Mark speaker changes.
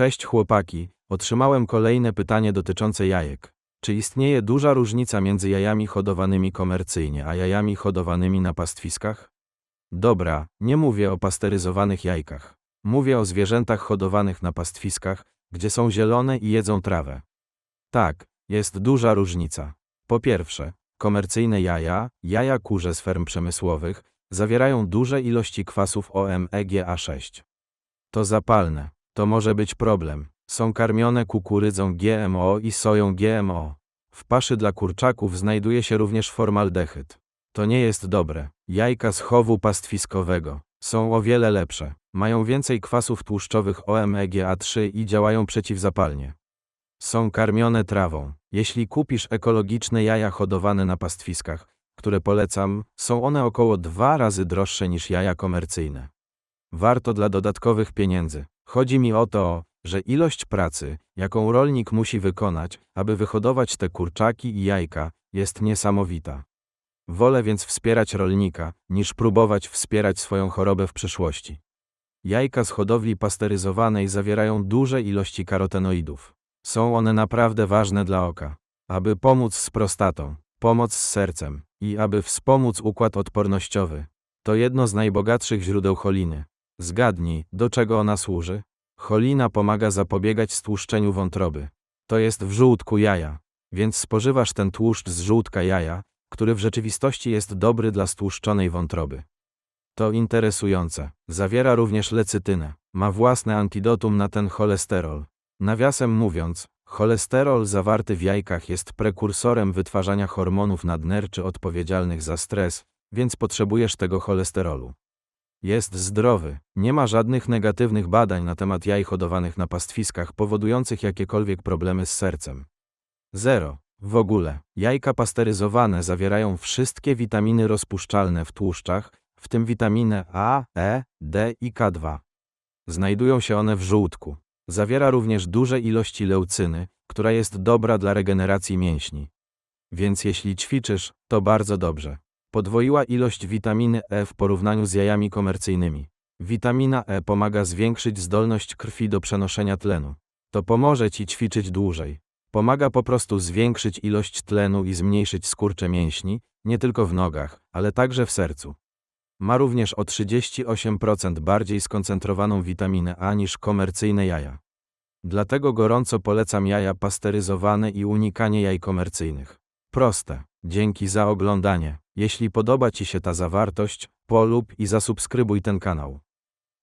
Speaker 1: Cześć chłopaki, otrzymałem kolejne pytanie dotyczące jajek. Czy istnieje duża różnica między jajami hodowanymi komercyjnie a jajami hodowanymi na pastwiskach? Dobra, nie mówię o pasteryzowanych jajkach. Mówię o zwierzętach hodowanych na pastwiskach, gdzie są zielone i jedzą trawę. Tak, jest duża różnica. Po pierwsze, komercyjne jaja, jaja kurze z ferm przemysłowych, zawierają duże ilości kwasów OMEGA6. To zapalne. To może być problem. Są karmione kukurydzą GMO i soją GMO. W paszy dla kurczaków znajduje się również formaldehyd. To nie jest dobre. Jajka z chowu pastwiskowego są o wiele lepsze. Mają więcej kwasów tłuszczowych OMEGA3 i działają przeciwzapalnie. Są karmione trawą. Jeśli kupisz ekologiczne jaja hodowane na pastwiskach, które polecam, są one około dwa razy droższe niż jaja komercyjne. Warto dla dodatkowych pieniędzy. Chodzi mi o to, że ilość pracy, jaką rolnik musi wykonać, aby wyhodować te kurczaki i jajka, jest niesamowita. Wolę więc wspierać rolnika, niż próbować wspierać swoją chorobę w przyszłości. Jajka z hodowli pasteryzowanej zawierają duże ilości karotenoidów. Są one naprawdę ważne dla oka. Aby pomóc z prostatą, pomoc z sercem i aby wspomóc układ odpornościowy. To jedno z najbogatszych źródeł choliny. Zgadnij, do czego ona służy? Cholina pomaga zapobiegać stłuszczeniu wątroby. To jest w żółtku jaja, więc spożywasz ten tłuszcz z żółtka jaja, który w rzeczywistości jest dobry dla stłuszczonej wątroby. To interesujące. Zawiera również lecytynę. Ma własne antidotum na ten cholesterol. Nawiasem mówiąc, cholesterol zawarty w jajkach jest prekursorem wytwarzania hormonów nadnerczy odpowiedzialnych za stres, więc potrzebujesz tego cholesterolu. Jest zdrowy, nie ma żadnych negatywnych badań na temat jaj hodowanych na pastwiskach powodujących jakiekolwiek problemy z sercem. Zero. W ogóle, jajka pasteryzowane zawierają wszystkie witaminy rozpuszczalne w tłuszczach, w tym witaminę A, E, D i K2. Znajdują się one w żółtku. Zawiera również duże ilości leucyny, która jest dobra dla regeneracji mięśni. Więc jeśli ćwiczysz, to bardzo dobrze. Podwoiła ilość witaminy E w porównaniu z jajami komercyjnymi. Witamina E pomaga zwiększyć zdolność krwi do przenoszenia tlenu. To pomoże ci ćwiczyć dłużej. Pomaga po prostu zwiększyć ilość tlenu i zmniejszyć skurcze mięśni, nie tylko w nogach, ale także w sercu. Ma również o 38% bardziej skoncentrowaną witaminę A niż komercyjne jaja. Dlatego gorąco polecam jaja pasteryzowane i unikanie jaj komercyjnych. Proste. Dzięki za oglądanie. Jeśli podoba Ci się ta zawartość, polub i zasubskrybuj ten kanał.